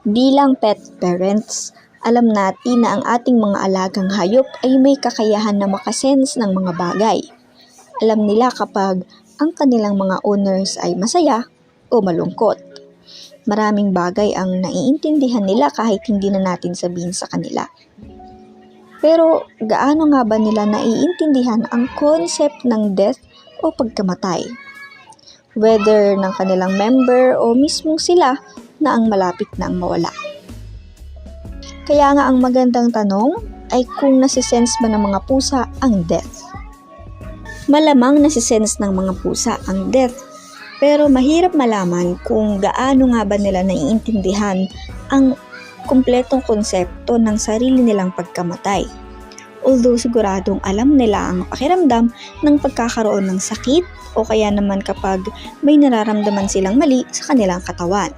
Bilang pet parents, alam natin na ang ating mga alagang hayop ay may kakayahan na makasense ng mga bagay. Alam nila kapag ang kanilang mga owners ay masaya o malungkot. Maraming bagay ang naiintindihan nila kahit hindi na natin sabihin sa kanila. Pero gaano nga ba nila naiintindihan ang concept ng death o pagkamatay? Whether ng kanilang member o mismong sila na ang malapit na ang mawala. Kaya nga ang magandang tanong ay kung nasisense ba ng mga pusa ang death. Malamang nasisense ng mga pusa ang death, pero mahirap malaman kung gaano nga ba nila naiintindihan ang kumpletong konsepto ng sarili nilang pagkamatay. Although siguradong alam nila ang pakiramdam ng pagkakaroon ng sakit o kaya naman kapag may nararamdaman silang mali sa kanilang katawan.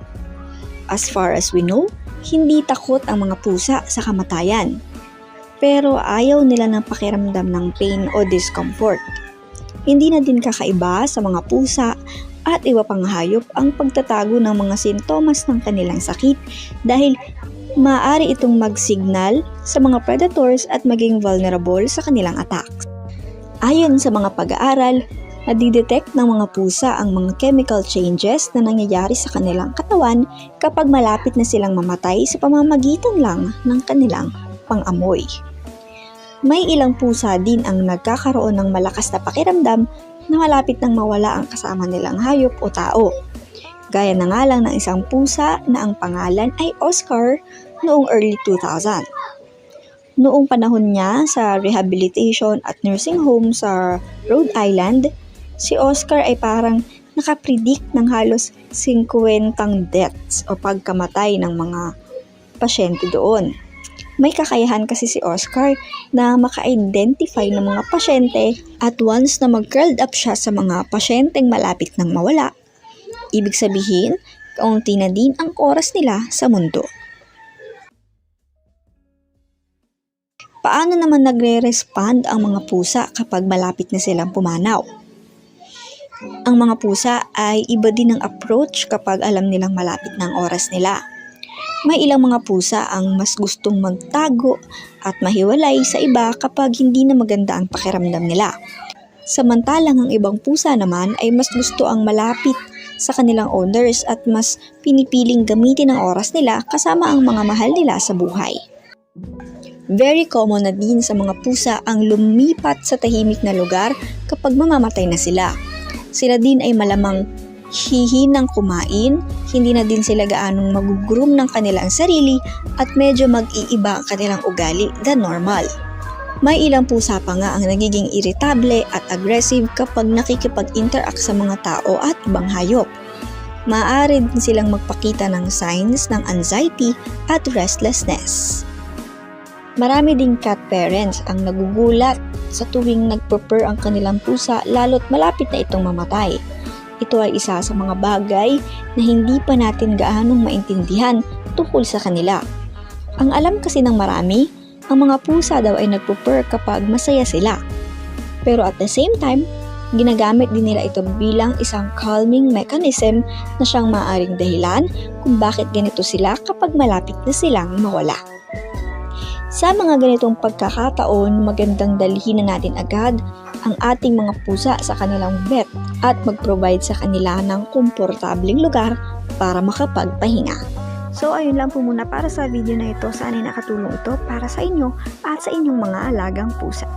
As far as we know, hindi takot ang mga pusa sa kamatayan. Pero ayaw nila ng pakiramdam ng pain o discomfort. Hindi na din kakaiba sa mga pusa at iba pang hayop ang pagtatago ng mga sintomas ng kanilang sakit dahil maaari itong mag-signal sa mga predators at maging vulnerable sa kanilang attacks. Ayon sa mga pag-aaral, nadidetect ng mga pusa ang mga chemical changes na nangyayari sa kanilang katawan kapag malapit na silang mamatay sa pamamagitan lang ng kanilang pang-amoy. May ilang pusa din ang nagkakaroon ng malakas na pakiramdam na malapit nang mawala ang kasama nilang hayop o tao. Gaya na nga lang ng isang pusa na ang pangalan ay Oscar noong early 2000. Noong panahon niya sa rehabilitation at nursing home sa Rhode Island, si Oscar ay parang nakapredict ng halos 50 deaths o pagkamatay ng mga pasyente doon. May kakayahan kasi si Oscar na maka-identify ng mga pasyente at once na mag-curled up siya sa mga pasyenteng malapit ng mawala, ibig sabihin, kaunti na din ang oras nila sa mundo. Paano naman nagre-respond ang mga pusa kapag malapit na silang pumanaw? Ang mga pusa ay iba din ang approach kapag alam nilang malapit na oras nila. May ilang mga pusa ang mas gustong magtago at mahiwalay sa iba kapag hindi na maganda ang pakiramdam nila. Samantalang ang ibang pusa naman ay mas gusto ang malapit sa kanilang owners at mas pinipiling gamitin ang oras nila kasama ang mga mahal nila sa buhay. Very common na din sa mga pusa ang lumipat sa tahimik na lugar kapag mamamatay na sila. Sila din ay malamang hihinang kumain, hindi na din sila gaanong mag-groom ng kanilang sarili at medyo mag-iiba ang kanilang ugali than normal. May ilang pusa pa nga ang nagiging irritable at aggressive kapag nakikipag-interact sa mga tao at ibang hayop. Maaari din silang magpakita ng signs ng anxiety at restlessness. Marami ding cat parents ang nagugulat sa tuwing nagpurpur ang kanilang pusa lalo't malapit na itong mamatay. Ito ay isa sa mga bagay na hindi pa natin gaanong maintindihan tungkol sa kanila. Ang alam kasi ng marami, ang mga pusa daw ay nagpupur kapag masaya sila. Pero at the same time, ginagamit din nila ito bilang isang calming mechanism na siyang maaring dahilan kung bakit ganito sila kapag malapit na silang mawala. Sa mga ganitong pagkakataon, magandang dalhin na natin agad ang ating mga pusa sa kanilang vet at mag-provide sa kanila ng komportableng lugar para makapagpahinga. So ayun lang po muna para sa video na ito. Sana nakatulong ito para sa inyo at sa inyong mga alagang pusa.